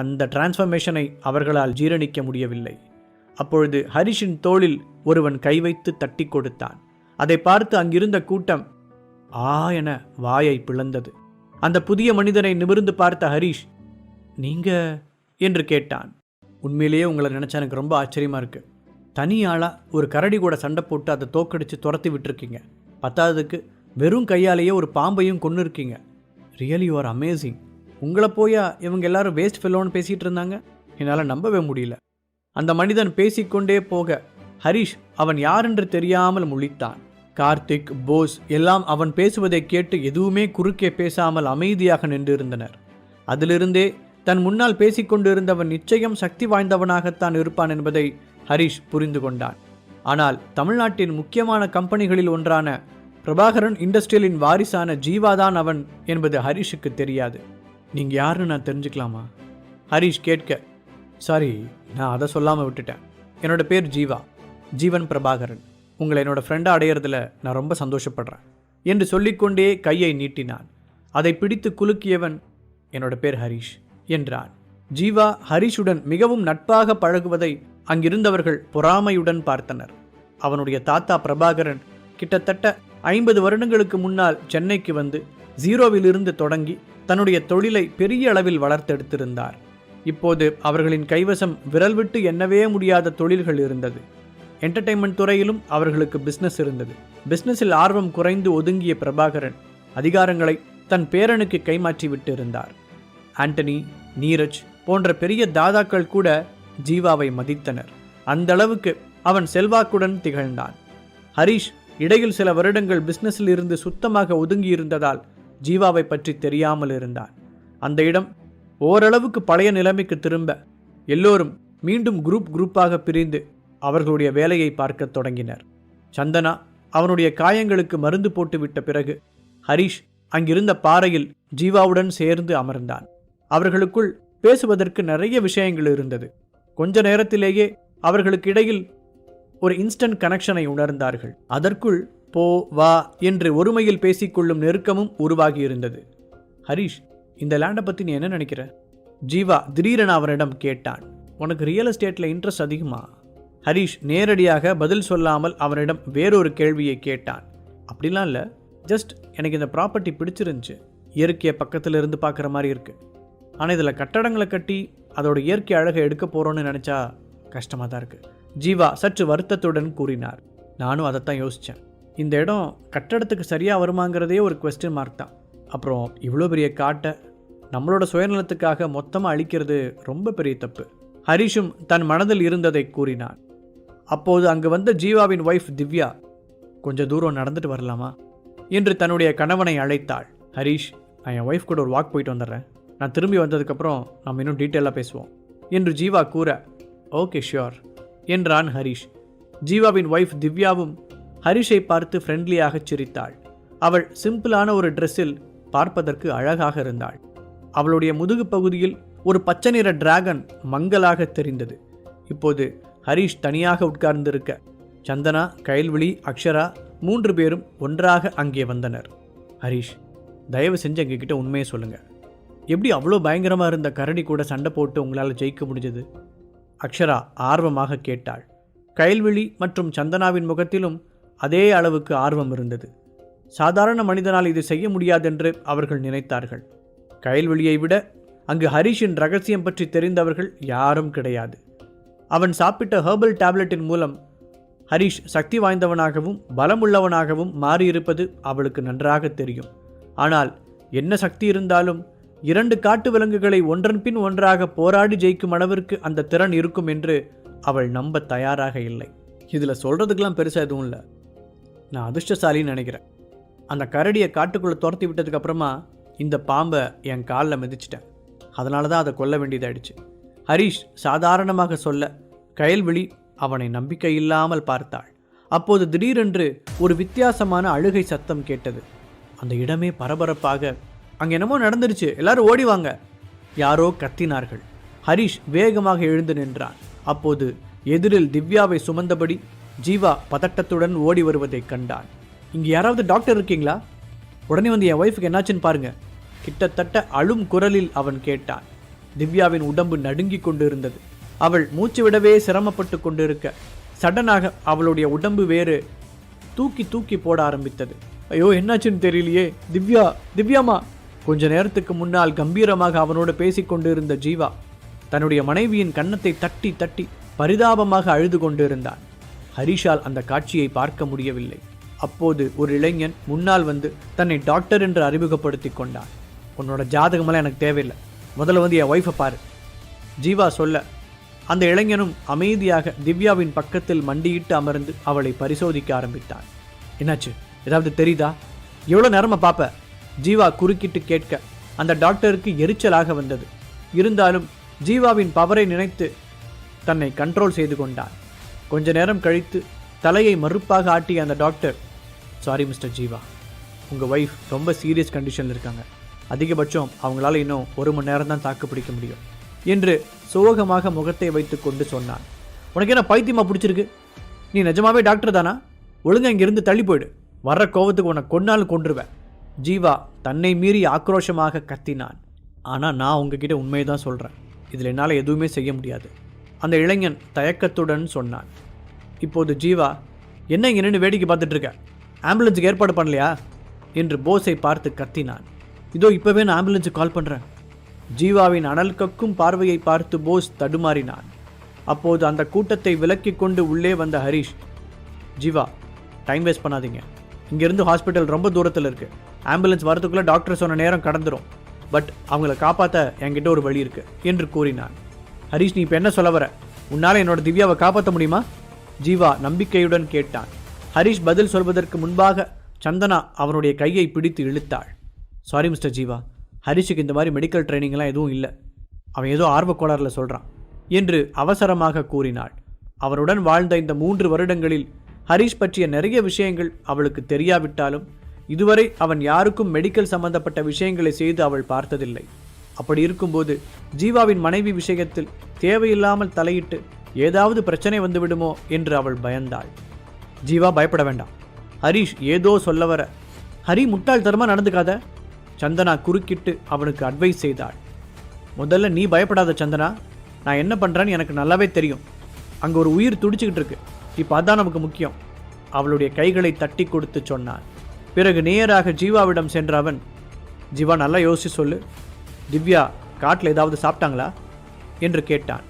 அந்த டிரான்ஸ்ஃபர்மேஷனை அவர்களால் ஜீரணிக்க முடியவில்லை. அப்பொழுது ஹரிஷின் தோளில் ஒருவன் கை வைத்து தட்டி கொடுத்தான். அதை பார்த்து அங்கிருந்த கூட்டம் ஆ என வாயை பிளந்தது. அந்த புதிய மனிதனை நிமிர்ந்து பார்த்த ஹரிஷ் நீங்க? என்று கேட்டான். உண்மையிலேயே உங்களை நினச்சா எனக்கு ரொம்ப ஆச்சரியமாக இருக்கு. தனி ஒரு கரடி கூட சண்டை போட்டு அதை தோக்கடிச்சு துரத்தி விட்டுருக்கீங்க. பத்தாததுக்கு வெறும் கையாலேயே ஒரு பாம்பையும் கொண்டு இருக்கீங்க ரியலி யூ ஆர் அமேசிங் உங்களை போயா இவங்க எல்லாரும் வேஸ்ட் ஃபெல்லோன்னு பேசிகிட்டு இருந்தாங்க? என்னால் நம்பவே முடியல. அந்த மனிதன் பேசிக்கொண்டே போக ஹரிஷ் அவன் யாரென்று தெரியாமல் முழித்தான். கார்த்திக் போஸ் எல்லாம் அவன் பேசுவதை கேட்டு எதுவுமே குறுக்கே பேசாமல் அமைதியாக நின்றிருந்தனர். அதிலிருந்தே தன் முன்னால் பேசிக்கொண்டிருந்தவன் நிச்சயம் சக்தி வாய்ந்தவனாகத்தான் இருப்பான் என்பதை ஹரிஷ் புரிந்து கொண்டான். ஆனால் தமிழ்நாட்டின் முக்கியமான கம்பெனிகளில் ஒன்றான பிரபாகரன் இண்டஸ்ட்ரியலின் வாரிசான ஜீவாதான் அவன் என்பது ஹரிஷுக்கு தெரியாது. நீங்கள் யாருன்னு நான் தெரிஞ்சுக்கலாமா? ஹரிஷ் கேட்க. சாரி நான் அதை சொல்லாமல் விட்டுட்டேன். என்னோட பேர் ஜீவா. ஜீவன் பிரபாகரன். உங்களை என்னோட ஃப்ரெண்டாக அடையிறதுல நான் ரொம்ப சந்தோஷப்படுறேன். என்று சொல்லிக்கொண்டே கையை நீட்டினான். அதை பிடித்து குலுக்கியவன் என்னோட பேர் ஹரிஷ் என்றான். ஜீவா ஹரீஷுடன் மிகவும் நட்பாக பழகுவதை அங்கிருந்தவர்கள் பொறாமையுடன் பார்த்தனர். அவனுடைய தாத்தா பிரபாகரன் கிட்டத்தட்ட ஐம்பது வருடங்களுக்கு முன்னால் சென்னைக்கு வந்து ஜீரோவிலிருந்து தொடங்கி தன்னுடைய தொழிலை பெரிய அளவில் வளர்த்தெடுத்திருந்தார். இப்போது அவர்களின் கைவசம் விரல் விட்டு எண்ணவே முடியாத தொழில்கள் இருந்தது. என்டர்டைன்மெண்ட் துறையிலும் அவர்களுக்கு பிசினஸ் இருந்தது. பிசினஸில் ஆர்வம் குறைந்து ஒதுங்கிய பிரபாகரன் அதிகாரங்களை தன் பேரனுக்கு கைமாற்றி விட்டு இருந்தார் ஆண்டனி நீரஜ் போன்ற பெரிய தாதாக்கள் கூட ஜீவாவை மதித்தனர். அந்த அளவுக்கு அவன் செல்வாக்குடன் திகழ்ந்தான். ஹரிஷ் இடையில் சில வருடங்கள் பிசினஸில் இருந்து சுத்தமாக ஒதுங்கி இருந்ததால் ஜீவாவை பற்றி தெரியாமல் இருந்தான். அந்த இடம் ஓரளவுக்கு பழைய நிலைமைக்கு திரும்ப எல்லோரும் மீண்டும் குரூப் குரூப்பாக பிரிந்து அவர்களுடைய வேலையை பார்க்கத் தொடங்கினர். சந்தனா அவனுடைய காயங்களுக்கு மருந்து போட்டுவிட்ட பிறகு ஹரிஷ் அங்கிருந்த பாறையில் ஜீவாவுடன் சேர்ந்து அமர்ந்தான். அவர்களுக்குள் பேசுவதற்கு நிறைய விஷயங்கள் இருந்தது. கொஞ்ச நேரத்திலேயே அவர்களுக்கு இடையில் ஒரு இன்ஸ்டன்ட் கனெக்ஷனை உணர்ந்தார்கள். அதற்குள் போ வா என்று ஒருமையில் பேசிக்கொள்ளும் நெருக்கமும் உருவாகியிருந்தது. ஹரிஷ் இந்த லேண்டை பற்றி நீ என்ன நினைக்கிற? ஜீவா திடீரென அவனிடம் கேட்டான். உனக்கு ரியல் எஸ்டேட்டில் இன்ட்ரெஸ்ட் அதிகமா? ஹரிஷ் நேரடியாக பதில் சொல்லாமல் அவனிடம் வேறொரு கேள்வியை கேட்டான். அப்படிலாம் இல்லை. ஜஸ்ட் எனக்கு இந்த ப்ராப்பர்ட்டி பிடிச்சிருந்துச்சு. இயற்கையை பக்கத்தில் இருந்து பார்க்குற மாதிரி இருக்குது ஆனால் இதில் கட்டடங்களை கட்டி அதோட இயற்கை அழகை எடுக்க போகிறோன்னு நினச்சா கஷ்டமாக தான் இருக்குது ஜீவா சற்று வருத்தத்துடன் கூறினார். நானும் அதைத்தான் யோசித்தேன் இந்த இடம் கட்டடத்துக்கு சரியாக வருமாங்கிறதே ஒரு கொஸ்டின் மார்க் தான். அப்புறம் இவ்வளோ பெரிய காட்டை நம்மளோட சுயநலத்துக்காக மொத்தமாக அழிக்கிறது ரொம்ப பெரிய தப்பு. ஹரிஷும் தன் மனதில் இருந்ததை கூறினான் அப்போது அங்கு வந்த ஜீவாவின் ஒய்ஃப் திவ்யா கொஞ்சம் தூரம் நடந்துட்டு வரலாமா? என்று தன்னுடைய கணவனை அழைத்தாள். ஹரிஷ் நான் என் ஒய்ஃப் கூட ஒரு வாக் போயிட்டு வந்துடுறேன். நான் திரும்பி வந்ததுக்கப்புறம் நம்ம இன்னும் டீட்டெயிலாக பேசுவோம். என்று ஜீவா கூற ஓகே ஷியோர் என்றான் ஹரிஷ். ஜீவாவின் ஒய்ஃப் திவ்யாவும் ஹரிஷை பார்த்து ஃப்ரெண்ட்லியாக சிரித்தாள். அவள் சிம்பிளான ஒரு ட்ரெஸ்ஸில் பார்ப்பதற்கு அழகாக இருந்தாள். அவளுடைய முதுகு பகுதியில் ஒரு பச்சை நிற டிராகன் மங்கலாக தெரிந்தது. இப்போது ஹரிஷ் தனியாக உட்கார்ந்திருக்க சந்தனா கைல்விழி அக்ஷரா மூன்று பேரும் ஒன்றாக அங்கே வந்தனர். ஹரிஷ் தயவு செஞ்சு எங்ககிட்ட உண்மையை சொல்லுங்கள் எப்படி அவ்வளோ பயங்கரமாக இருந்த கரடி கூட சண்டை போட்டு உங்களால் ஜெயிக்க முடிஞ்சது? அக்ஷரா ஆர்வமாக கேட்டாள். கைல்விழி மற்றும் சந்தனாவின் முகத்திலும் அதே அளவுக்கு ஆர்வம் இருந்தது. சாதாரண மனிதனால் இது செய்ய முடியாதென்று அவர்கள் நினைத்தார்கள். கைல்வெளியை விட அங்கு ஹரிஷின் ரகசியம் பற்றி தெரிந்தவர்கள் யாரும் கிடையாது. அவன் சாப்பிட்ட ஹெர்பல் டேப்லெட்டின் மூலம் ஹரிஷ் சக்தி வாய்ந்தவனாகவும் பலமுள்ளவனாகவும் மாறியிருப்பது அவளுக்கு நன்றாக தெரியும். ஆனால் என்ன சக்தி இருந்தாலும் இரண்டு காட்டு விலங்குகளை ஒன்றன் பின் ஒன்றாக போராடி ஜெயிக்கும் அளவிற்கு அந்த திறன் இருக்கும் என்று அவள் நம்ப தயாராக இல்லை. இதில் சொல்கிறதுக்கெல்லாம் பெருசாக எதுவும் இல்லை. நான் அதிர்ஷ்டசாலின்னு நினைக்கிறேன். அந்த கரடியை காட்டுக்குள்ளே துரத்தி விட்டதுக்கப்புறமா இந்த பாம்பை என் காலில் மிதிச்சிட்டேன். அதனால தான் அதை கொல்ல வேண்டியதாயிடுச்சு. ஹரிஷ் சாதாரணமாக சொல்ல கயல்விழி அவனை நம்பிக்கை இல்லாமல் பார்த்தாள். அப்போது திடீரென்று ஒரு வித்தியாசமான அழுகை சத்தம் கேட்டது. அந்த இடமே பரபரப்பாக அங்கே என்னமோ நடந்துருச்சு எல்லாரும் ஓடி வாங்க. யாரோ கத்தினார்கள். ஹரிஷ் வேகமாக எழுந்து நின்றான். அப்போது எதிரில் திவ்யாவை சுமந்தபடி ஜீவா பதட்டத்துடன் ஓடி வருவதைக் கண்டான். இங்கே யாராவது டாக்டர் இருக்கீங்களா? உடனே வந்து என் ஒய்ஃபுக்கு என்னாச்சுன்னு பாருங்க. கிட்டத்தட்ட அழும் குரலில் அவன் கேட்டான். திவ்யாவின் உடம்பு நடுங்கிக் கொண்டிருந்தது. அவள் மூச்சு விடவே சிரமப்பட்டு கொண்டிருக்க சடனாக அவளுடைய உடம்பு வேறு தூக்கி தூக்கி போட ஆரம்பித்தது. ஐயோ என்னாச்சுன்னு தெரியலையே. திவ்யா திவ்யாமா கொஞ்ச நேரத்துக்கு முன்னால் கம்பீரமாக அவனோடு பேசிக் கொண்டிருந்த ஜீவா தன்னுடைய மனைவியின் கன்னத்தை தட்டி தட்டி பரிதாபமாக அழுது கொண்டிருந்தான். ஹரிஷால் அந்த காட்சியை பார்க்க முடியவில்லை. அப்போது ஒரு இளைஞன் முன்னால் வந்து தன்னை டாக்டர் என்று அறிமுகப்படுத்தி கொண்டான். உன்னோட ஜாதகமெல்லாம் எனக்கு தேவையில்லை. முதல்ல வந்து என் ஒய்ஃபை பாரு. ஜீவா சொல்ல அந்த இளைஞனும் அமைதியாக திவ்யாவின் பக்கத்தில் மண்டியிட்டு அமர்ந்து அவளை பரிசோதிக்க ஆரம்பித்தான். என்னாச்சு? ஏதாவது தெரியுதா? எவ்வளோ நேரமாக பார்ப்ப ஜீவா குறுக்கிட்டு கேட்க அந்த டாக்டருக்கு எரிச்சலாக வந்தது. இருந்தாலும் ஜீவாவின் பவரை நினைத்து தன்னை கண்ட்ரோல் செய்து கொண்டான். கொஞ்ச நேரம் கழித்து தலையை மறுப்பாக ஆட்டிய அந்த டாக்டர் சாரி மிஸ்டர் ஜீவா உங்கள் ஒய்ஃப் ரொம்ப சீரியஸ் கண்டிஷனில் இருக்காங்க. அதிகபட்சம் அவங்களால இன்னும் ஒரு மணி நேரம் தான் தாக்கு பிடிக்க முடியும். என்று சோகமாக முகத்தை வைத்துக்கொண்டு சொன்னான். உனக்கு என்ன பைத்தியமாக பிடிச்சிருக்கு? நீ நிஜமாவே டாக்டர் தானா? ஒழுங்காக இங்கேருந்து தள்ளி போயிடு. வர்ற கோபத்துக்கு உன்னை கொன்னாலும் கொன்றுவேன். ஜீவா தன்னை மீறி ஆக்ரோஷமாக கத்தினான். ஆனால் நான் உங்ககிட்ட உண்மையை தான் சொல்கிறேன் இதில் என்னால் எதுவுமே செய்ய முடியாது. அந்த இளைஞன் தயக்கத்துடன் சொன்னான். இப்போது ஜீவா என்ன இங்கே நின்று வேடிக்கை பார்த்துட்ருக்க ஆம்புலன்ஸுக்கு ஏற்பாடு பண்ணலையா? என்று போஸை பார்த்து கத்தினான். இதோ இப்போவே நான் ஆம்புலன்ஸுக்கு கால் பண்ணுறேன் ஜீவாவின் அனல் கக்கும் பார்வையை பார்த்து போஸ் தடுமாறினான். அப்போது அந்த கூட்டத்தை விலக்கிக் கொண்டு உள்ளே வந்த ஹரிஷ் ஜீவா டைம் வேஸ்ட் பண்ணாதீங்க. இங்கேருந்து ஹாஸ்பிட்டல் ரொம்ப தூரத்தில் இருக்குது ஆம்புலன்ஸ் வரதுக்குள்ளே டாக்டர் சொன்ன நேரம் கடந்துடும் பட் அவங்கள காப்பாற்ற என்கிட்ட ஒரு வழி இருக்குது என்று கூறினான். ஹரிஷ் நீ இப்போ என்ன சொல்ல வர? உன்னால் என்னோட திவ்யாவை காப்பாற்ற முடியுமா? ஜீவா நம்பிக்கையுடன் கேட்டான். ஹரிஷ் பதில் சொல்வதற்கு முன்பாக சந்தனா அவனுடைய கையை பிடித்து இழுத்தாள். Sorry mister Jeeva. ஹரிஷுக்கு இந்த மாதிரி மெடிக்கல் ட்ரைனிங்லாம் எதுவும் இல்லை. அவன் ஏதோ ஆர்வக்கோளாறில் சொல்கிறான் என்று அவசரமாக கூறினாள். அவருடன் வாழ்ந்த இந்த மூன்று வருடங்களில் ஹரிஷ் பற்றிய நிறைய விஷயங்கள் அவளுக்கு தெரியாவிட்டாலும் இதுவரை அவன் யாருக்கும் மெடிக்கல் சம்பந்தப்பட்ட விஷயங்களை செய்து அவள் பார்த்ததில்லை. அப்படி இருக்கும்போது ஜீவாவின் மனைவி விஷயத்தில் தேவையில்லாமல் தலையிட்டு ஏதாவது பிரச்சனை வந்துவிடுமோ என்று அவள் பயந்தாள். ஜீவா பயப்பட வேண்டாம். ஹரிஷ் ஏதோ சொல்ல வர ஹரி முட்டாள்தனமா நடந்துக்காத? சந்தனா குறுக்கிட்டு அவனுக்கு அட்வைஸ் செய்தாள். முதல்ல நீ பயப்படாத சந்தனா நான் என்ன பண்ணுறேன்னு எனக்கு நல்லாவே தெரியும். அங்கே ஒரு உயிர் துடிச்சுக்கிட்டு இருக்கு. இப்போ அதான் நமக்கு முக்கியம். அவளுடைய கைகளை தட்டி கொடுத்து சொன்னான். பிறகு நேராக ஜீவாவிடம் சென்ற அவன் ஜீவா நல்லா யோசிச்சு சொல்லு. திவ்யா காட்டில் ஏதாவது சாப்பிட்டாங்களா? என்று கேட்டான்.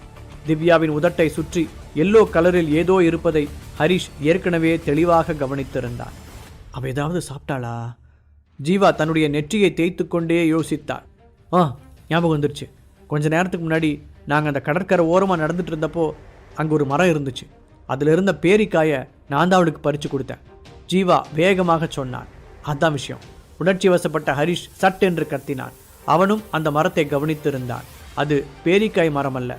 திவ்யாவின் உதட்டை சுற்றி எல்லோ கலரில் ஏதோ இருப்பதை ஹரிஷ் ஏற்கனவே தெளிவாக கவனித்திருந்தான். அவ ஏதாவது சாப்பிட்டாளா? ஜீவா தன்னுடைய நெற்றியை தேய்த்து கொண்டே யோசித்தாள். ஆ ஞாபகம் வந்துருச்சு. கொஞ்ச நேரத்துக்கு முன்னாடி நாங்கள் அந்த கடற்கரை ஓரமாக நடந்துட்டு இருந்தப்போ அங்கே ஒரு மரம் இருந்துச்சு. அதில் இருந்த பேரிக்காயை நான் தான் அவளுக்கு பறித்து கொடுத்தேன். ஜீவா வேகமாக சொன்னான் அதான் விஷயம். உணர்ச்சி வசப்பட்ட ஹரிஷ் சட் என்று கத்தினான். அவனும் அந்த மரத்தை கவனித்திருந்தான். அது பேரிக்காய் மரம் அல்ல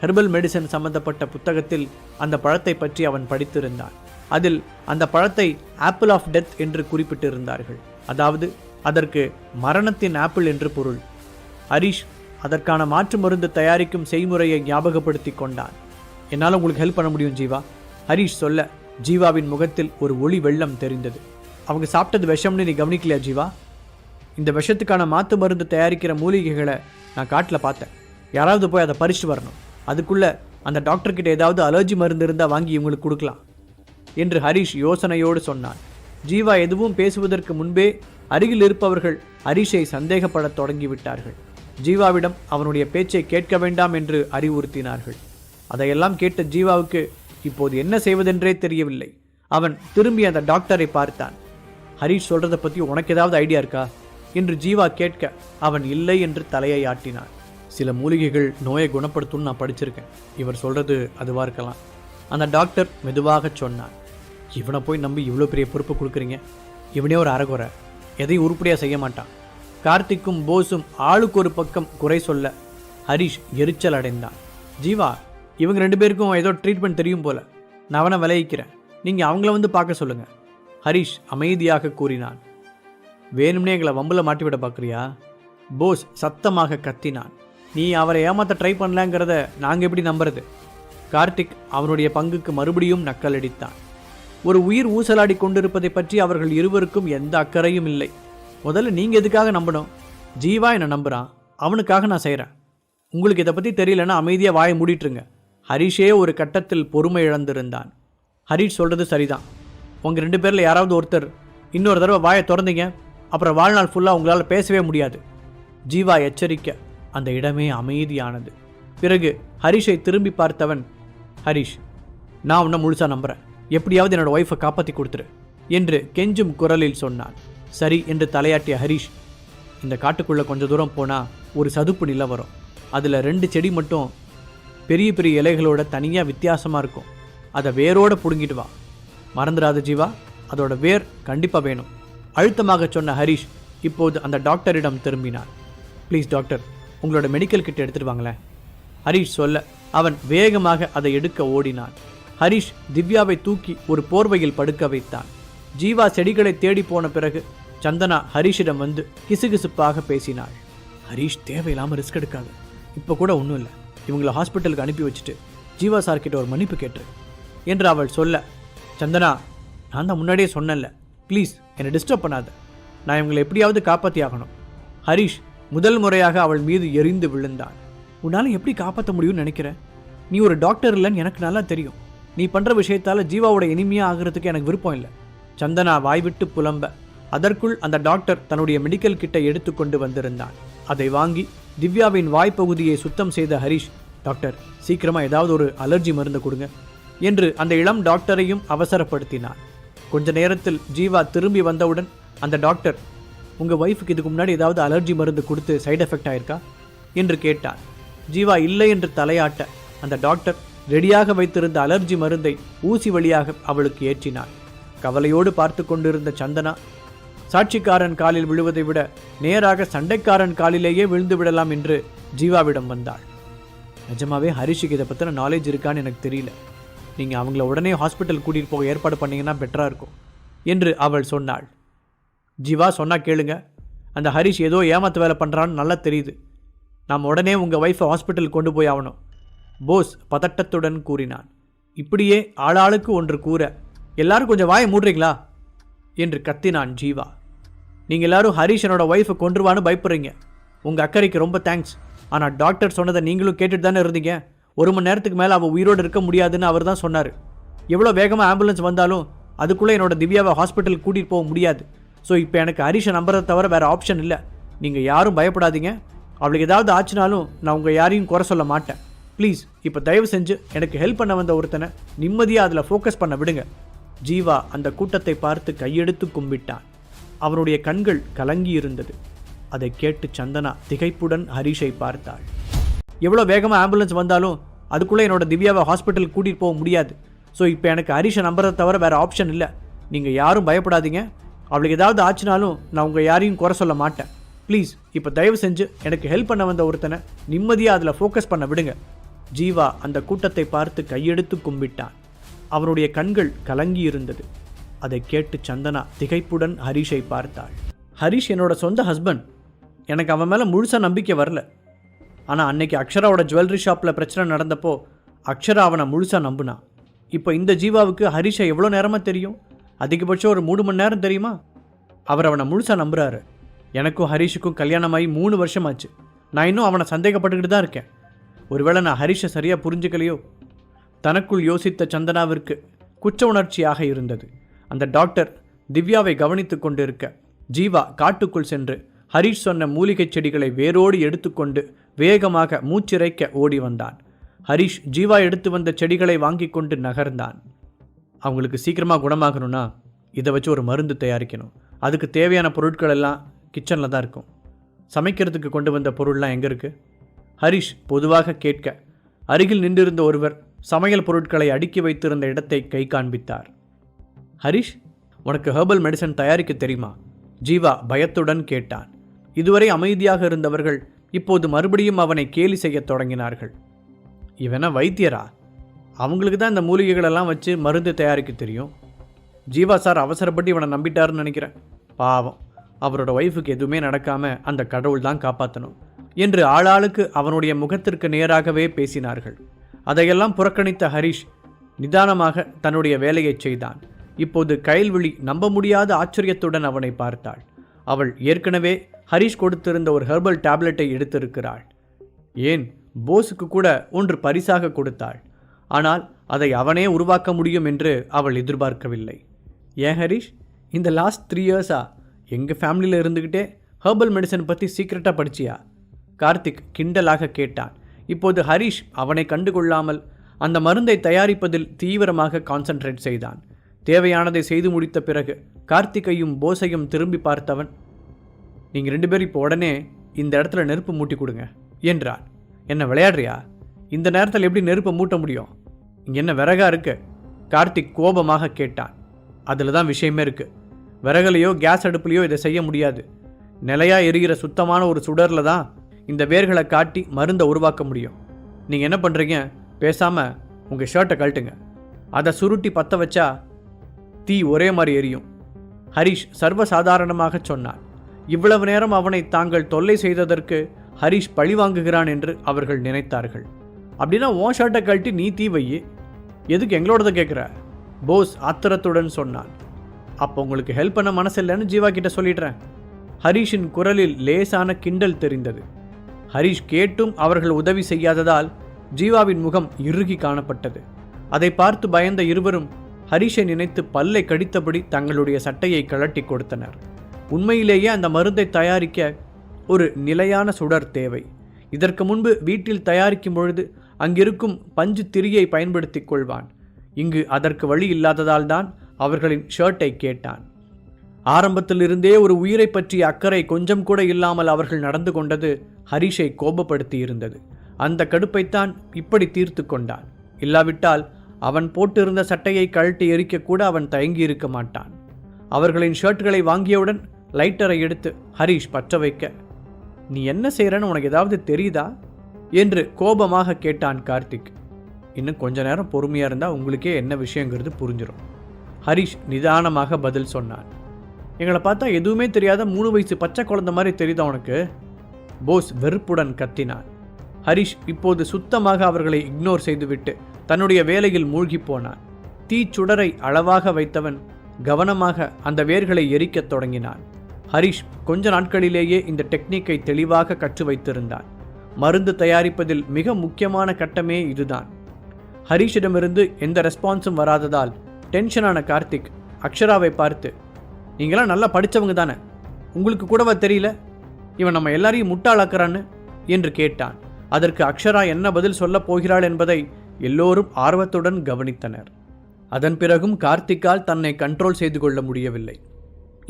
ஹெர்பல் மெடிசன் சம்பந்தப்பட்ட புத்தகத்தில் அந்த பழத்தை பற்றி அவன் படித்திருந்தான். அதில் அந்த பழத்தை ஆப்பிள் ஆஃப் டெத் என்று குறிப்பிட்டிருந்தார்கள். அதாவது அதற்கு மரணத்தின் ஆப்பிள் என்று பொருள். ஹரிஷ் அதற்கான மாற்று மருந்து தயாரிக்கும் செய்முறையை ஞாபகப்படுத்தி கொண்டான். என்னால் உங்களுக்கு ஹெல்ப் பண்ண முடியும் ஜீவா. ஹரிஷ் சொல்ல ஜீவாவின் முகத்தில் ஒரு ஒளி வெள்ளம் தெரிந்தது. அவங்க சாப்பிட்டது விஷம்னு நீ கவனிக்கலையா ஜீவா? இந்த விஷத்துக்கான மாத்து மருந்து தயாரிக்கிற மூலிகைகளை நான் காட்டில் பார்த்தேன். யாராவது போய் அதை பறிச்சுட்டு வரணும். அதுக்குள்ளே அந்த டாக்டர்கிட்ட ஏதாவது அலர்ஜி மருந்து இருந்தால் வாங்கி இவங்களுக்கு கொடுக்கலாம் என்று ஹரிஷ் யோசனையோடு சொன்னான். ஜீவா எதுவும் பேசுவதற்கு முன்பே அருகில் இருப்பவர்கள் ஹரிஷை சந்தேகப்படத் தொடங்கிவிட்டார்கள். ஜீவாவிடம் அவனுடைய பேச்சை கேட்க வேண்டாம் என்று அறிவுறுத்தினார்கள். அதையெல்லாம் கேட்ட ஜீவாவுக்கு இப்போது என்ன செய்வதென்றே தெரியவில்லை. அவன் திரும்பி அந்த டாக்டரை பார்த்தான். ஹரிஷ் சொல்றதை பற்றி உனக்கு ஏதாவது ஐடியா இருக்கா? என்று ஜீவா கேட்க அவன் இல்லை என்று தலையை ஆட்டினான். சில மூலிகைகள் நோயை குணப்படுத்தும்னு நான் படிச்சிருக்கேன். இவர் சொல்றது அதுவாக இருக்கலாம். அந்த டாக்டர் மெதுவாக சொன்னான் இவனை போய் நம்பி இவ்வளோ பெரிய பொறுப்பு கொடுக்குறீங்க. இவனே ஒரு அறகுறை. எதையும் உருப்படியாக செய்ய மாட்டான். கார்த்திக்கும் போஸும் ஆளுக்கு ஒரு பக்கம் குறை சொல்ல ஹரிஷ் எரிச்சல் அடைந்தான். ஜீவா இவங்க ரெண்டு பேருக்கும் ஏதோ ட்ரீட்மெண்ட் தெரியும் போல. நான் அவனை விளைவிக்கிறேன் நீங்கள் அவங்கள வந்து பார்க்க சொல்லுங்கள் ஹரிஷ் அமைதியாக கூறினான். வேணும்னே எங்களை வம்பில் மாட்டிவிட பார்க்குறியா? போஸ் சத்தமாக கத்தினான். நீ அவரை ஏமாற்ற ட்ரை பண்ணலங்கிறத நாங்கள் எப்படி நம்புறது? கார்த்திக் அவனுடைய பங்குக்கு மறுபடியும் நக்கலடித்தான் ஒரு உயிர் ஊசலாடி கொண்டிருப்பதை பற்றி அவர்கள் இருவருக்கும் எந்த அக்கறையும் இல்லை. முதல்ல நீங்கள் எதுக்காக நம்பணும்? ஜீவா என்னை நம்புகிறான் அவனுக்காக நான் செய்கிறேன் உங்களுக்கு இதை பற்றி தெரியலன்னா அமைதியாக வாயை மூடிட்டுருங்க. ஹரிஷே ஒரு கட்டத்தில் பொறுமை இழந்திருந்தான். ஹரிஷ் சொல்கிறது சரிதான். உங்கள் ரெண்டு பேரில் யாராவது ஒருத்தர் இன்னொரு தடவை வாயை திறந்தீங்க. அப்புறம் வாழ்நாள் ஃபுல்லாக உங்களால் பேசவே முடியாது. ஜீவா எச்சரிக்க அந்த இடமே அமைதியானது. பிறகு ஹரிஷை திரும்பி பார்த்தவன் ஹரிஷ் நான் உன்னை முழுசாக நம்புகிறேன் எப்படியாவது என்னோடய ஒய்ஃபை காப்பாற்றி கொடுத்துரு என்று கெஞ்சும் குரலில் சொன்னான். சரி என்று தலையாட்டிய ஹரிஷ் இந்த காட்டுக்குள்ளே கொஞ்சம் தூரம் போனால் ஒரு சதுப்பு நிலம் வரும். அதில் ரெண்டு செடி மட்டும் பெரிய பெரிய இலைகளோட தனியாக வித்தியாசமாக இருக்கும். அதை வேரோடு பிடுங்கிட்டு வா. மறந்துடாத ஜீவா அதோட வேர் கண்டிப்பாக வேணும். அழுத்தமாக சொன்ன ஹரிஷ் இப்போது அந்த டாக்டரிடம் திரும்பினார். ப்ளீஸ் டாக்டர் உங்களோட மெடிக்கல் கிட்ட எடுத்துட்டு வாங்களேன். ஹரிஷ் சொல்ல அவன் வேகமாக அதை எடுக்க ஓடினான். ஹரிஷ் திவ்யாவை தூக்கி ஒரு போர்வையில் படுக்க வைத்தான். ஜீவா செடிகளை தேடி போன பிறகு சந்தனா ஹரிஷிடம் வந்து கிசுகிசுப்பாக பேசினாள். ஹரிஷ் தேவையில்லாமல் ரிஸ்க் எடுக்காது. இப்போ கூட ஒன்றும் இல்லை. இவங்களை ஹாஸ்பிட்டலுக்கு அனுப்பி வச்சுட்டு ஜீவா சார் கிட்ட ஒரு மன்னிப்பு கேட்டு என்று அவள் சொல்ல சந்தனா நான் தான் முன்னாடியே சொன்னேன்ல. ப்ளீஸ் என்னை டிஸ்டர்ப் பண்ணாத. நான் இவங்களை எப்படியாவது காப்பாற்றி ஆகணும் ஹரிஷ் முதல் முறையாக அவள் மீது எரிந்து விழுந்தான். உன்னால் எப்படி காப்பாற்ற முடியும்னு நினைக்கிறேன்? நீ ஒரு டாக்டர் இல்லைன்னு எனக்கு நல்லா தெரியும். நீ பண்ணுற விஷயத்தால் ஜீவாவோட இனிமையாக ஆகிறதுக்கு எனக்கு விருப்பம் இல்லை. சந்தனா வாய்விட்டு புலம்ப. அதற்குள் அந்த டாக்டர் தன்னுடைய மெடிக்கல் கிட்டை எடுத்துக்கொண்டு வந்திருந்தான். அதை வாங்கி திவ்யாவின் வாய்ப்பகுதியை சுத்தம் செய்த ஹரிஷ் டாக்டர் சீக்கிரமா ஏதாவது ஒரு அலர்ஜி மருந்து கொடுங்க என்று அந்த இளம் டாக்டரையும் அவசரப்படுத்தினான். கொஞ்ச நேரத்தில் ஜீவா திரும்பி வந்தவுடன் அந்த டாக்டர் உங்கள் ஒய்ஃபுக்கு இதுக்கு முன்னாடி ஏதாவது அலர்ஜி மருந்து கொடுத்து சைடு எஃபெக்ட் ஆயிருக்கா? என்று கேட்டார் ஜீவா இல்லை என்று தலையாட்ட அந்த டாக்டர் ரெடியாக வைத்திருந்த அலர்ஜி மருந்தை ஊசி வழியாக அவளுக்கு ஏற்றினார் கவலையோடு பார்த்து கொண்டிருந்த சந்தனா சாட்சிக்காரன் காலில் விழுவதை விட நேராக சண்டைக்காரன் காலிலேயே விழுந்து விடலாம் என்று ஜீவாவிடம் வந்தாள். நிஜமாவே ஹரிஷுக்கு இதை பற்றின நாலேஜ் இருக்கான்னு எனக்கு தெரியல. நீங்கள் அவங்கள உடனே ஹாஸ்பிட்டல் கூட்டிகிட்டு போக ஏற்பாடு பண்ணீங்கன்னா பெட்டராக இருக்கும் என்று அவள் சொன்னாள். ஜீவா சொன்னால் கேளுங்க. அந்த ஹரிஷ் ஏதோ ஏமாத்து வேலை பண்ணுறான்னு நல்லா தெரியுது. நாம் உடனே உங்கள் ஒய்ஃபை ஹாஸ்பிட்டல் கொண்டு போய் ஆகணும் போஸ் பதட்டத்துடன் கூறினான். இப்படியே ஆளாளுக்கு ஒன்று கூற எல்லாரும் கொஞ்சம் வாயை மூடுறீங்களா? என்று கத்தினான் ஜீவா. நீங்கள் எல்லாரும் ஹரிஷ் என்னோட ஒய்ஃபை கொண்டுருவான்னு பயப்படுறீங்க. உங்கள் அக்கறைக்கு ரொம்ப தேங்க்ஸ் ஆனால் டாக்டர் சொன்னதை நீங்களும் கேட்டுட்டு தானே இருந்தீங்க? ஒரு மணி நேரத்துக்கு மேலே அவள் உயிரோடு இருக்க முடியாதுன்னு அவர் தான் சொன்னார். எவ்வளோ வேகமாக ஆம்புலன்ஸ் வந்தாலும் அதுக்குள்ளே என்னோட திவ்யாவை ஹாஸ்பிட்டல் கூட்டிகிட்டு போக முடியாது. ஸோ இப்போ எனக்கு ஹரிஷை நம்புறதை தவிர வேறு ஆப்ஷன் இல்லை. நீங்கள் யாரும் பயப்படாதீங்க. அவளுக்கு ஏதாவது ஆச்சுனாலும் நான் உங்கள் யாரையும் குறை சொல்ல மாட்டேன். ப்ளீஸ் இப்போ தயவு செஞ்சு எனக்கு ஹெல்ப் பண்ண வந்த ஒருத்தனை நிம்மதியாக அதில் ஃபோக்கஸ் பண்ண விடுங்க. ஜீவா அந்த கூட்டத்தை பார்த்து கையெடுத்து கும்பிட்டான் அவனுடைய கண்கள் கலங்கி இருந்தது. அதை கேட்டு சந்தனா திகைப்புடன் ஹரிஷை பார்த்தாள். எவ்வளோ வேகமாக ஆம்புலன்ஸ் வந்தாலும் அதுக்குள்ளே என்னோட திவ்யாவை ஹாஸ்பிட்டல் கூட்டிகிட்டு போக முடியாது. ஸோ இப்போ எனக்கு ஹரிஷை நம்புறதை தவிர வேறு ஆப்ஷன் இல்லை. நீங்கள் யாரும் பயப்படாதீங்க. அவளுக்கு ஏதாவது ஆச்சுனாலும் நான் உங்கள் யாரையும் குறை சொல்ல மாட்டேன். ப்ளீஸ் இப்போ தயவு செஞ்சு எனக்கு ஹெல்ப் பண்ண வந்த ஒருத்தனை நிம்மதியாக அதில் ஃபோக்கஸ் பண்ண விடுங்க. ஜீவா அந்த கூட்டத்தை பார்த்து கையெடுத்து கும்பிட்டான். அவனுடைய கண்கள் கலங்கி இருந்தது. அதை கேட்டு சந்தனா திகைப்புடன் ஹரிஷை பார்த்தாள். ஹரிஷ் என்னோட சொந்த ஹஸ்பண்ட் எனக்கு அவன் மேலே முழுசாக நம்பிக்கை வரல. ஆனால் அன்னைக்கு அக்ஷராவோட ஜுவல்லரி ஷாப்பில் பிரச்சனை நடந்தப்போ அக்ஷரா அவனை முழுசாக நம்புனான் இப்போ இந்த ஜீவாவுக்கு ஹரிஷை எவ்வளோ நேரமாக தெரியும்? அதிகபட்சம் ஒரு மூணு மணி நேரம் தெரியுமா? அவர் அவனை முழுசாக நம்புகிறாரு எனக்கும் ஹரிஷுக்கும் கல்யாணமாகி மூணு வருஷமாச்சு. நான் இன்னும் அவனை சந்தேகப்பட்டுக்கிட்டு தான் இருக்கேன். ஒருவேளை நான் ஹரிஷை சரியாக புரிஞ்சுக்கலையோ? தனக்குள் யோசித்த சந்தனாவிற்கு குற்ற உணர்ச்சியாக இருந்தது. அந்த டாக்டர் திவ்யாவை கவனித்து கொண்டிருக்க ஜீவா காட்டுக்குள் சென்று ஹரிஷ் சொன்ன மூலிகைச் செடிகளை வேரோடு எடுத்துக்கொண்டு வேகமாக மூச்சிறைக்க ஓடி வந்தான் ஹரிஷ் ஜீவா எடுத்து வந்த செடிகளை வாங்கி கொண்டு நகர்ந்தான். அவங்களுக்கு சீக்கிரமாக குணமாகணும்னா இதை வச்சு ஒரு மருந்து தயாரிக்கணும். அதுக்கு தேவையான பொருட்கள் எல்லாம் கிச்சனில் தான் இருக்கும். சமைக்கிறதுக்கு கொண்டு வந்த பொருள்லாம் எங்கே இருக்குது ஹரிஷ் பொதுவாக கேட்க அருகில் நின்றிருந்த ஒருவர் சமையல் பொருட்களை அடுக்கி வைத்திருந்த இடத்தை கை காண்பித்தார். ஹரிஷ் உனக்கு ஹெர்பல் மெடிசன் தயாரிக்க தெரியுமா? ஜீவா பயத்துடன் கேட்டான். இதுவரை அமைதியாக இருந்தவர்கள் இப்போது மறுபடியும் அவனை கேலி செய்யத் தொடங்கினார்கள். இவன வைத்தியரா? அவங்களுக்கு தான் இந்த மூலிகைகளெல்லாம் வச்சு மருந்து தயாரிக்க தெரியும். ஜீவா சார் அவசரப்பட்டு இவனை நம்பிட்டாருன்னு நினைக்கிறேன். பாவம். அவரோட ஒய்ஃபுக்கு எதுவுமே நடக்காமல் அந்த கடவுள் தான் காப்பாற்றணும் என்று ஆளாளுக்கு அவனுடைய முகத்திற்கு நேராகவே பேசினார்கள். அதையெல்லாம் புறக்கணித்த ஹரிஷ் நிதானமாக தன்னுடைய வேலையைச் செய்தான். இப்போது கைல்விழி நம்ப முடியாத ஆச்சரியத்துடன் அவனை பார்த்தாள். அவள் ஏற்கனவே ஹரிஷ் கொடுத்திருந்த ஒரு ஹெர்பல் டேப்லெட்டை எடுத்திருக்கிறாள். ஏன்? போஸுக்கு கூட ஒன்று பரிசாக கொடுத்தாள். ஆனால் அதை அவனே உருவாக்க முடியும் என்று அவள் எதிர்பார்க்கவில்லை. ஏன் ஹரிஷ்? இந்த லாஸ்ட் த்ரீ இயர்ஸா எங்கள் ஃபேமிலியில் இருந்துக்கிட்டே ஹெர்பல் மெடிசன் பற்றி சீக்கிரட்டாக படிச்சியா? கார்த்திக் கிண்டலாக கேட்டான். இப்போது ஹரிஷ் அவனை கண்டுகொள்ளாமல் அந்த மருந்தை தயாரிப்பதில் தீவிரமாக கான்சென்ட்ரேட் செய்தான். தேவையானதை செய்து முடித்த பிறகு கார்த்திகையும் போஸையும் திரும்பி பார்த்தவன் நீங்கள் ரெண்டு பேரும் இப்போ உடனே இந்த இடத்துல நெருப்பு மூட்டி கொடுங்க. என்றான். என்ன விளையாடுறியா? இந்த நேரத்தில் எப்படி நெருப்பை மூட்ட முடியும்? இங்கே என்ன விறகா இருக்கு? கார்த்திக் கோபமாக கேட்டான். அதில் தான் விஷயமே இருக்கு. விறகுலையோ கேஸ் அடுப்புலையோ இதை செய்ய முடியாது. நிலையாக எரிகிற சுத்தமான ஒரு சுடரில் தான் இந்த வேர்களை காட்டி மருந்தை உருவாக்க முடியும். நீங்கள் என்ன பண்ணுறீங்க பேசாமல் உங்கள் ஷர்ட்டை கழட்டுங்க. அதை சுருட்டி பற்ற வச்சா தீ ஒரே மாதிரி எரியும். ஹரிஷ் சர்வசாதாரணமாக சொன்னான். இவ்வளவு நேரம் அவனை தாங்கள் தொல்லை செய்ததற்கு ஹரிஷ் பழிவாங்குகிறான் என்று அவர்கள் நினைத்தார்கள். அப்படின்னா ஓ ஷர்ட்டை கழட்டி நீ தீ வை எதுக்கு எங்களோடத கேட்குற போஸ் ஆத்திரத்துடன் சொன்னான். அப்போ உங்களுக்கு ஹெல்ப் பண்ண மனசில்லைன்னு ஜீவா கிட்ட சொல்லிடுறேன். ஹரிஷின் குரலில் லேசான கிண்டல் தெரிந்தது. ஹரிஷ் கேட்டும் அவர்கள் உதவி செய்யாததால் ஜீவாவின் முகம் இறுகி காணப்பட்டது. அதை பார்த்து பயந்த இருவரும் ஹரிஷை நினைத்து பல்லை கடித்தபடி தங்களுடைய சட்டையை கழட்டி கொடுத்தனர். உண்மையிலேயே அந்த மருந்தை தயாரிக்க ஒரு நிலையான சுடர் தேவை. இதற்கு முன்பு வீட்டில் தயாரிக்கும் பொழுது அங்கிருக்கும் பஞ்சு திரியை பயன்படுத்திக் கொள்வான். இங்கு அதற்கு வழி இல்லாததால் தான் அவர்களின் ஷர்ட்டை கேட்டான். ஆரம்பத்திலிருந்தே ஒரு உயிரை பற்றிய அக்கறை கொஞ்சம் கூட இல்லாமல் அவர்கள் நடந்து கொண்டது ஹரிஷை கோபப்படுத்தி இருந்தது அந்த கடுப்பைத்தான் இப்படி தீர்த்து கொண்டான். இல்லாவிட்டால் அவன் போட்டிருந்த சட்டையை கழட்டி எரிக்க கூட அவன் தயங்கி இருக்க மாட்டான். அவர்களின் ஷர்ட்களை வாங்கியவுடன் லைட்டரை எடுத்து ஹரிஷ் பற்ற வைக்க. நீ என்ன செய்கிறன்னு உனக்கு ஏதாவது தெரியுதா? என்று கோபமாக கேட்டான் கார்த்திக். இன்னும் கொஞ்ச நேரம் பொறுமையாக இருந்தால் உங்களுக்கே என்ன விஷயங்கிறது புரிஞ்சிடும் ஹரிஷ் நிதானமாக பதில் சொன்னான். எங்களை பார்த்தா எதுவுமே தெரியாத மூணு வயசு பச்சை குழந்தை மாதிரி தெரியுதா உனக்கு? போஸ் வெறுப்புடன் கத்தினான். ஹரிஷ் இப்போது சுத்தமாக அவர்களை இக்னோர் செய்துவிட்டு தன்னுடைய வேலையில் மூழ்கி போனான். தீச்சுடரை அளவாக வைத்தவன் கவனமாக அந்த வேர்களை எரிக்கத் தொடங்கினான். ஹரிஷ் கொஞ்ச நாட்களிலேயே இந்த டெக்னிக்கை தெளிவாக கற்று வைத்திருந்தான் மருந்து தயாரிப்பதில் மிக முக்கியமான கட்டமே இதுதான். ஹரிஷிடமிருந்து எந்த ரெஸ்பான்ஸும் வராததால் டென்ஷனான கார்த்திக் அக்ஷராவை பார்த்து நீங்களாம் நல்லா படித்தவங்க தானே? உங்களுக்கு கூடவா தெரியல? இவன் நம்ம எல்லாரையும் முட்டாளாக்குறான்னு? என்று கேட்டான். அதற்கு அக்ஷரா என்ன பதில் சொல்லப் போகிறாள் என்பதை எல்லோரும் ஆர்வத்துடன் கவனித்தனர். அதன் பிறகும் கார்த்திக்கால் தன்னை கண்ட்ரோல் செய்து கொள்ள முடியவில்லை.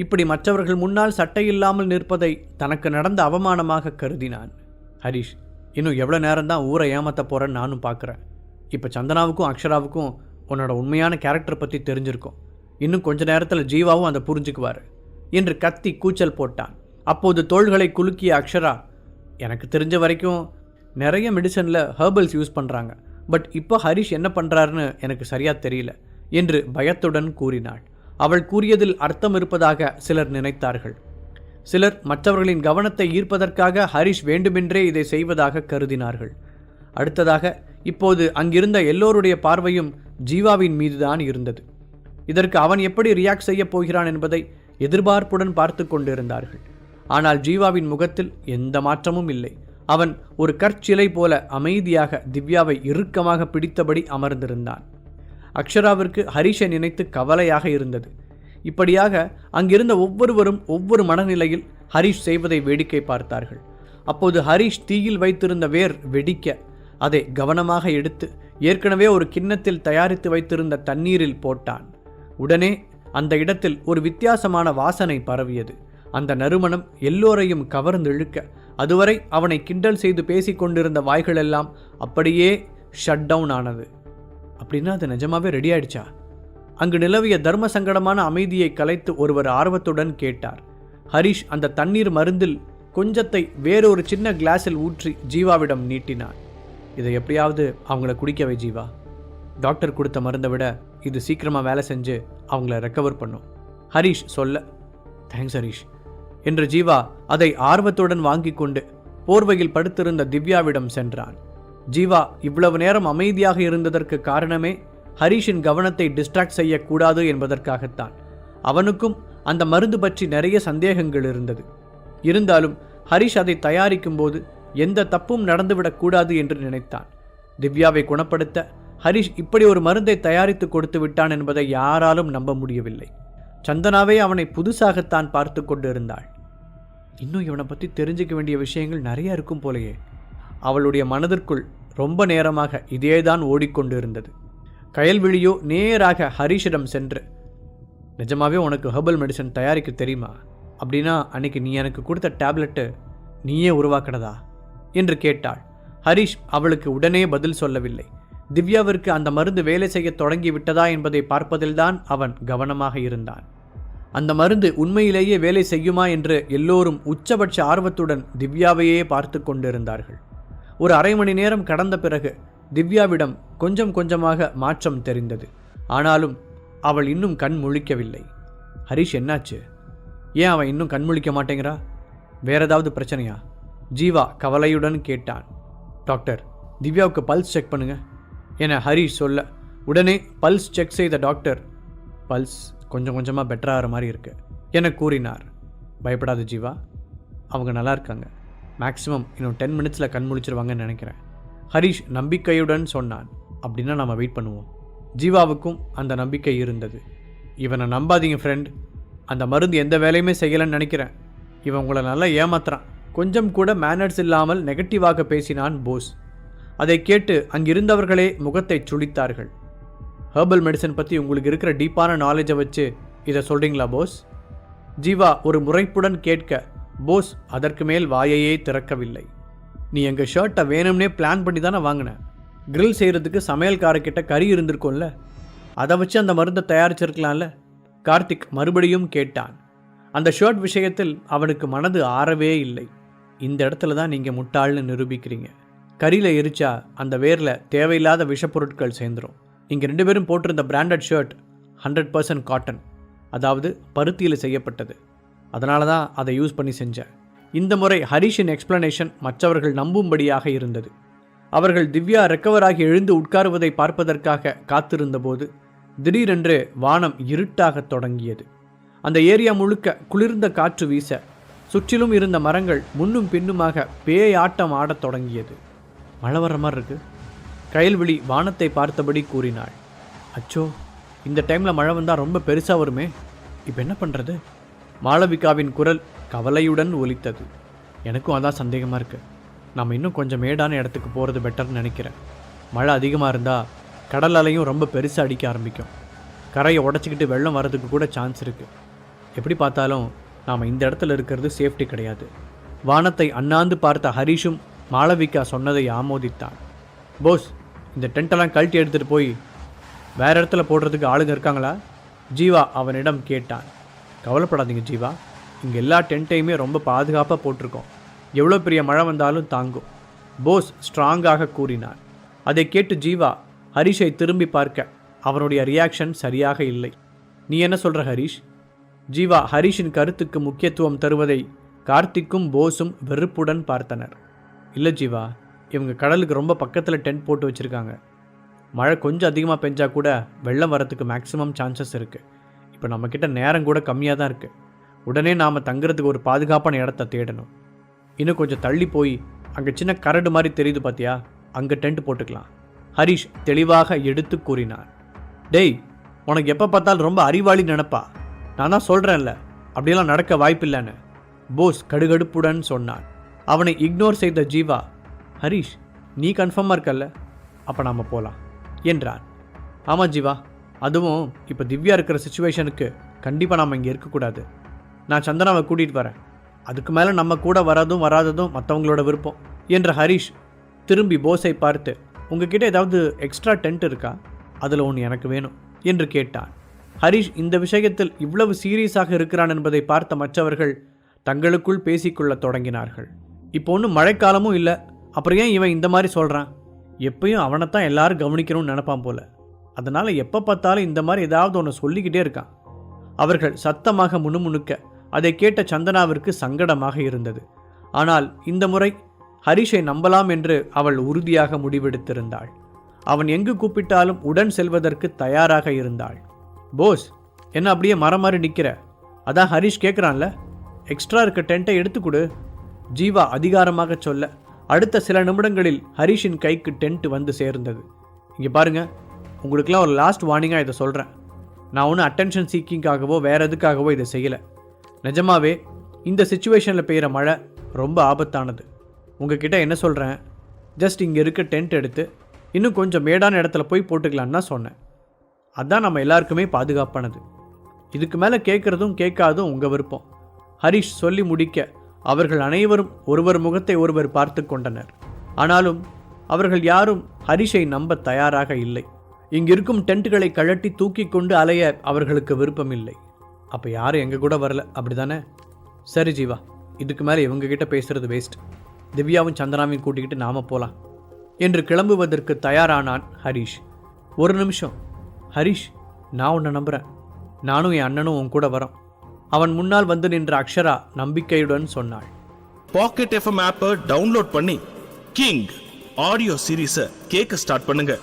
இப்படி மற்றவர்கள் முன்னால் சட்டை இல்லாமல் நிற்பதை தனக்கு நடந்த அவமானமாக கருதினான். ஹரிஷ் இன்னும் எவ்வளோ நேரம்தான் ஊரை ஏமாற்ற போகிறேன்னு நானும் பார்க்குறேன். இப்போ சந்தனாவுக்கும் அக்ஷராவுக்கும் உன்னோட உண்மையான கேரக்டர் பற்றி தெரிஞ்சிருக்கும். இன்னும் கொஞ்ச நேரத்தில் ஜீவாவும் அதை புரிஞ்சுக்குவார். என்று கத்தி கூச்சல் போட்டான். அப்போது தோள்களை குலுக்கிய அக்ஷரா எனக்கு தெரிஞ்ச வரைக்கும் நிறைய மெடிசனில் ஹெர்பல்ஸ் யூஸ் பண்ணுறாங்க பட் இப்போ ஹரிஷ் என்ன பண்ணுறாருன்னு எனக்கு சரியாக தெரியல என்று பயத்துடன் கூறினாள். அவள் கூறியதில் அர்த்தம் இருப்பதாக சிலர் நினைத்தார்கள். சிலர் மற்றவர்களின் கவனத்தை ஈர்ப்பதற்காக ஹரிஷ் வேண்டுமென்றே இதை செய்வதாக கருதினார்கள். அடுத்ததாக இப்போது அங்கிருந்த எல்லோருடைய பார்வையும் ஜீவாவின் மீதுதான் இருந்தது. இதற்கு அவன் எப்படி ரியாக்ட் செய்யப் போகிறான் என்பதை எதிர்பார்ப்புடன் பார்த்து கொண்டிருந்தார்கள். ஆனால் ஜீவாவின் முகத்தில் எந்த மாற்றமும் இல்லை. அவன் ஒரு கற்சிலை போல அமைதியாக திவ்யாவை இறுக்கமாக பிடித்தபடி அமர்ந்திருந்தான். அக்ஷராவிற்கு ஹரிஷை நினைத்து கவலையாக இருந்தது. இப்படியாக அங்கிருந்த ஒவ்வொருவரும் ஒவ்வொரு மனநிலையில் ஹரிஷ் செய்வதை வேடிக்கை பார்த்தார்கள். அப்போது ஹரிஷ் தீயில் வைத்திருந்த வேர் வெடிக்க அதை கவனமாக எடுத்து ஏற்கனவே ஒரு கிண்ணத்தில் தயாரித்து வைத்திருந்த தண்ணீரில் போட்டான். உடனே அந்த இடத்தில் ஒரு வித்தியாசமான வாசனை பரவியது. அந்த நறுமணம் எல்லோரையும் கவர்ந்து இழுக்க அதுவரை அவனை கிண்டல் செய்து பேசிக் கொண்டிருந்த வாய்களெல்லாம் அப்படியே ஷட் டவுன் ஆனது. அப்படின்னா அது நிஜமாவே ரெடி ஆயிடுச்சா? அங்கு நிலவிய தர்ம சங்கடமான அமைதியை கலைத்து ஒருவர் ஆர்வத்துடன் கேட்டார். ஹரிஷ் அந்த தண்ணீர் மருந்தில் கொஞ்சத்தை வேறொரு சின்ன கிளாஸில் ஊற்றி ஜீவாவிடம் நீட்டினார். இதை எப்படியாவது அவங்கள குடிக்கவை ஜீவா. டாக்டர் கொடுத்த மருந்தை விட இது சீக்கிரமாக வேலை செஞ்சு அவங்கள ரெக்கவர் பண்ணும். ஹரிஷ் சொல்ல தேங்க்ஸ் ஹரிஷ். என்று ஜீவா அதை ஆர்வத்துடன் வாங்கி கொண்டு போர்வையில் படுத்திருந்த திவ்யாவிடம் சென்றான். ஜீவா இவ்வளவு நேரம் அமைதியாக இருந்ததற்கு காரணமே ஹரிஷின் கவனத்தை டிஸ்ட்ராக்ட் செய்யக்கூடாது என்பதற்காகத்தான். அவனுக்கும் அந்த மருந்து பற்றி நிறைய சந்தேகங்கள் இருந்தது. இருந்தாலும் ஹரிஷ் அதை தயாரிக்கும் போது எந்த தப்பும் நடந்துவிடக்கூடாது என்று நினைத்தான். திவ்யாவை குணப்படுத்த ஹரிஷ் இப்படி ஒரு மருந்தை தயாரித்து கொடுத்து விட்டான் என்பதை யாராலும் நம்ப முடியவில்லை. சந்தனாவே அவனை புதுசாகத்தான் பார்த்து கொண்டு இருந்தாள் இன்னும் இவனை பற்றி தெரிஞ்சுக்க வேண்டிய விஷயங்கள் நிறைய இருக்கும் போலயே. அவளுடைய மனதிற்குள் ரொம்ப நேரமாக இதேதான் ஓடிக்கொண்டிருந்தது. கயல்விழியோ நேராக ஹரிஷிடம் சென்று நிஜமாகவே உனக்கு ஹெர்பல் மெடிசன் தயாரிக்க தெரியுமா? அப்படின்னா அன்னைக்கு நீ எனக்கு கொடுத்த டேப்லெட்டு நீயே உருவாக்கினதா? என்று கேட்டாள். ஹரிஷ் அவளுக்கு உடனே பதில் சொல்லவில்லை. திவ்யாவிற்கு அந்த மருந்து வேலை செய்ய தொடங்கி விட்டதா என்பதை பார்ப்பதில்தான் அவன் கவனமாக இருந்தான். அந்த மருந்து உண்மையிலேயே வேலை செய்யுமா என்று எல்லோரும் உச்சபட்ச ஆர்வத்துடன் திவ்யாவையே பார்த்து கொண்டிருந்தார்கள். ஒரு அரை மணி நேரம் கடந்த பிறகு திவ்யாவிடம் கொஞ்சம் கொஞ்சமாக மாற்றம் தெரிந்தது. ஆனாலும் அவள் இன்னும் கண் முழிக்கவில்லை. ஹரிஷ் என்னாச்சு? ஏன் அவன் இன்னும் கண் முழிக்க மாட்டேங்கிறா? வேற ஏதாவது பிரச்சனையா? ஜீவா கவலையுடன் கேட்டான். டாக்டர் திவ்யாவுக்கு பல்ஸ் செக் பண்ணுங்க. என ஹரிஷ் சொல்ல உடனே பல்ஸ் செக் செய்த டாக்டர் பல்ஸ் கொஞ்சம் கொஞ்சமாக பெட்டராகிற மாதிரி இருக்கு என கூறினார். பயப்படாத ஜீவா அவங்க நல்லா இருக்காங்க. மேக்ஸிமம் இன்னும் டென் மினிட்ஸில் கண் முடிச்சிருவாங்கன்னு நினைக்கிறேன். ஹரிஷ் நம்பிக்கையுடன் சொன்னான். அப்படின்னா நம்ம வெயிட் பண்ணுவோம். ஜீவாவுக்கும் அந்த நம்பிக்கை இருந்தது. இவனை நம்பாதீங்க ஃப்ரெண்ட் அந்த மருந்து எந்த வேலையுமே செய்யலைன்னு நினைக்கிறேன். இவன் உங்களை நல்லா ஏமாத்துறான். கொஞ்சம் கூட மேனர்ஸ் இல்லாமல் நெகட்டிவாக பேசினான் போஸ். அதை கேட்டு அங்கிருந்தவர்களே முகத்தை சுளித்தார்கள் ஹெர்பல் மெடிசன் பற்றி உங்களுக்கு இருக்கிற டீப்பான நாலேஜை வச்சு இதை சொல்கிறீங்களா போஸ்? ஜீவா ஒரு முறைப்புடன் கேட்க போஸ் அதற்கு மேல் வாயையே திறக்கவில்லை. நீ எங்கள் ஷர்ட்டை வேணும்னே பிளான் பண்ணி தானே வாங்கின? க்ரில் செய்கிறதுக்கு சமையல்காரக்கிட்ட கறி இருந்திருக்கும்ல? அதை வச்சு அந்த மருந்தை தயாரிச்சிருக்கலாம்ல? கார்த்திக் மறுபடியும் கேட்டான். அந்த ஷர்ட் விஷயத்தில் அவனுக்கு மனது ஆறவே இல்லை. இந்த இடத்துல தான் நீங்கள் முட்டாள்னு நிரூபிக்கிறீங்க. கறியில் எரிச்சா அந்த வேரில் தேவையில்லாத விஷப்பொருட்கள் சேர்ந்துரும். இங்கே ரெண்டு பேரும் போட்டிருந்த branded shirt hundred percent cotton அதாவது பருத்தியில் செய்யப்பட்டது. அதனால தான் அதை யூஸ் பண்ணி செஞ்சேன். இந்த முறை ஹரிஷின் எக்ஸ்பிளனேஷன் மற்றவர்கள் நம்பும்படியாக இருந்தது. அவர்கள் திவ்யா ரெக்கவர் ஆகி எழுந்து உட்காருவதை பார்ப்பதற்காக காத்திருந்தபோது திடீரென்று வானம் இருட்டாகத் தொடங்கியது. அந்த ஏரியா முழுக்க குளிர்ந்த காற்று வீச சுற்றிலும் இருந்த மரங்கள் முன்னும் பின்னுமாக பேய் ஆட்டம் ஆடத் தொடங்கியது. மழை வர்ற மாதிரி இருக்கு. கயல்விழி வானத்தை பார்த்தபடி கூறினாள் அச்சோ இந்த டைமில் மழை வந்தால் ரொம்ப பெருசாக வருமே இப்போ என்ன பண்ணுறது மாளவிகாவின் குரல் கவலையுடன் ஒலித்தது. எனக்கும் அதான் சந்தேகமாக இருக்குது நம்ம இன்னும் கொஞ்சம் மேடான இடத்துக்கு போகிறது பெட்டர்னு நினைக்கிறேன். மழை அதிகமாக இருந்தால் கடல் அலையும் ரொம்ப பெருசாக அடிக்க ஆரம்பிக்கும். கரையை உடச்சிக்கிட்டு வெள்ளம் வர்றதுக்கு கூட சான்ஸ் இருக்குது எப்படி பார்த்தாலும் நாம் இந்த இடத்துல இருக்கிறது சேஃப்டி கிடையாது. வானத்தை அண்ணாந்து பார்த்த ஹரிஷும் மாளவிகா சொன்னதை ஆமோதித்தான். போஸ் இந்த டென்ட்டெல்லாம் கழட்டி எடுத்துகிட்டு போய் வேற இடத்துல போடுறதுக்கு ஆளுங்க இருக்காங்களா? ஜீவா அவனிடம் கேட்டான். கவலைப்படாதீங்க ஜீவா. இங்கே எல்லா டென்ட்டையுமே ரொம்ப பாதுகாப்பாக போட்டிருக்கோம். எவ்வளோ பெரிய மழை வந்தாலும் தாங்கும். போஸ் ஸ்ட்ராங்காக கூறினார். அதை கேட்டு ஜீவா ஹரிஷை திரும்பி பார்க்க அவனுடைய ரியாக்ஷன் சரியாக இல்லை. நீ என்ன சொல்கிற ஹரிஷ்? ஜீவா ஹரிஷின் கருத்துக்கு முக்கியத்துவம் தருவதை கார்த்திக்கும் போஸும் வெறுப்புடன் பார்த்தனர். இல்லை ஜீவா இவங்க கடலுக்கு ரொம்ப பக்கத்தில் டென்ட் போட்டு வச்சுருக்காங்க. மழை கொஞ்சம் அதிகமாக பெஞ்சா கூட வெள்ளம் வரத்துக்கு மேக்ஸிமம் சான்சஸ் இருக்குது இப்போ நம்மக்கிட்ட நேரம் கூட கம்மியாக தான் இருக்குது உடனே நாம் தங்குறதுக்கு ஒரு பாதுகாப்பான இடத்த தேடணும். இன்னும் கொஞ்சம் தள்ளி போய் அங்கே சின்ன கரடு மாதிரி தெரியுது பார்த்தியா அங்கே டென்ட் போட்டுக்கலாம். ஹரிஷ் தெளிவாக எடுத்து கூறினார். டேய் உனக்கு எப்போ பார்த்தாலும் ரொம்ப அறிவாளி நினப்பா. நான் தான் சொல்கிறேன்ல அப்படியெல்லாம் நடக்க வாய்ப்பில்லைன்னு. போஸ் கடுகடுப்புடன் சொன்னான். அவனை இக்னோர் செய்த ஜீவா ஹரிஷ் நீ கன்ஃபார்மாக இருக்கல்ல? அப்போ நாம் போகலாம் என்றான். ஆமாம் ஜீவா. அதுவும் இப்போ திவ்யா இருக்கிற சுச்சுவேஷனுக்கு கண்டிப்பாக நாம் இங்கே இருக்கக்கூடாது. நான் சந்தனாவை கூட்டிகிட்டு வரேன். அதுக்கு மேலே நம்ம கூட வராதும் வராததும் மற்றவங்களோட விருப்பம் என்ற ஹரிஷ் திரும்பி போஸை பார்த்து உங்ககிட்ட ஏதாவது எக்ஸ்ட்ரா டென்ட் இருக்கா? அதில் ஒன்று எனக்கு வேணும் என்று கேட்டான். ஹரிஷ் இந்த விஷயத்தில் இவ்வளவு சீரியஸாக இருக்கிறான் என்பதை பார்த்த மற்றவர்கள் தங்களுக்குள் பேசிக்கொள்ள தொடங்கினார்கள். இப்போ ஒன்றும் மழைக்காலமும் இல்லை. அப்புறம் ஏன் இவன் இந்த மாதிரி சொல்கிறான் எப்பயும் அவனைத்தான் எல்லாரும் கவனிக்கணும்னு நினப்பான் போல. அதனால் எப்போ பார்த்தாலும் இந்த மாதிரி ஏதாவது ஒன்று சொல்லிக்கிட்டே இருக்கான். அவர்கள் சத்தமாக முணுமுணுக்க அதை கேட்ட சந்தனாவிற்கு சங்கடமாக இருந்தது. ஆனால் இந்த முறை ஹரிஷை நம்பலாம் என்று அவள் உறுதியாக முடிவெடுத்திருந்தாள். அவன் எங்கு கூப்பிட்டாலும் உடன் செல்வதற்கு தயாராக இருந்தாள். போஸ் என்ன அப்படியே மரம் மாதிரி நிற்கிற அதான் ஹரிஷ் கேட்குறான்ல எக்ஸ்ட்ரா இருக்க டென்ட்டை எடுத்து கொடு. ஜீவா அதிகாரமாக சொல்ல அடுத்த சில நிமிடங்களில் ஹரிஷின் கைக்கு டென்ட் வந்து சேர்ந்தது. இங்கே பாருங்கள் உங்களுக்கெல்லாம் ஒரு லாஸ்ட் வார்னிங்காக இதை சொல்கிறேன் நான் ஒன்றும் அட்டென்ஷன் சீக்கிங்காகவோ வேறு எதுக்காகவோ இதை செய்யலை. நிஜமாவே இந்த சுச்சுவேஷனில் பெய்கிற மழை ரொம்ப ஆபத்தானது. உங்ககிட்ட என்ன சொல்கிறேன் ஜஸ்ட் இங்கே இருக்க டென்ட் எடுத்து இன்னும் கொஞ்சம் மேடான இடத்துல போய் போட்டுக்கலான்னு தான் சொன்னேன். அதுதான் நம்ம எல்லாருக்குமே பாதுகாப்பானது. இதுக்கு மேலே கேட்குறதும் கேட்காதும் உங்கள் விருப்பம். ஹரிஷ் சொல்லி முடிக்க அவர்கள் அனைவரும் ஒருவர் முகத்தை ஒருவர் பார்த்து கொண்டனர். ஆனாலும் அவர்கள் யாரும் ஹரிஷை நம்ப தயாராக இல்லை. இங்கிருக்கும் டென்ட்டுகளை கழட்டி தூக்கி கொண்டு அலைய அவர்களுக்கு விருப்பமில்லை. அப்போ யாரும் எங்கள் கூட வரல? அப்படிதானே? சரி ஜீவா இதுக்கு மேலே இவங்ககிட்ட பேசுகிறது பேசுறது வேஸ்ட் திவ்யாவும் சந்தனாவையும் கூட்டிக்கிட்டு நாம போகலாம் என்று கிளம்புவதற்கு தயாரானான் ஹரிஷ். ஒரு நிமிஷம். ஹரிஷ் நான் உன்னை நம்புகிறேன் நானும் என் அண்ணனும் உன் கூட வரோம். அவன் முன்னால் வந்து நின்ற அக்ஷரா நம்பிக்கையுடன் சொன்னாள். பாக்கெட் எஃப்எம் ஆப்பை டவுன்லோட் பண்ணி கிங் ஆடியோ சீரீஸை கேட்க ஸ்டார்ட் பண்ணுங்கள்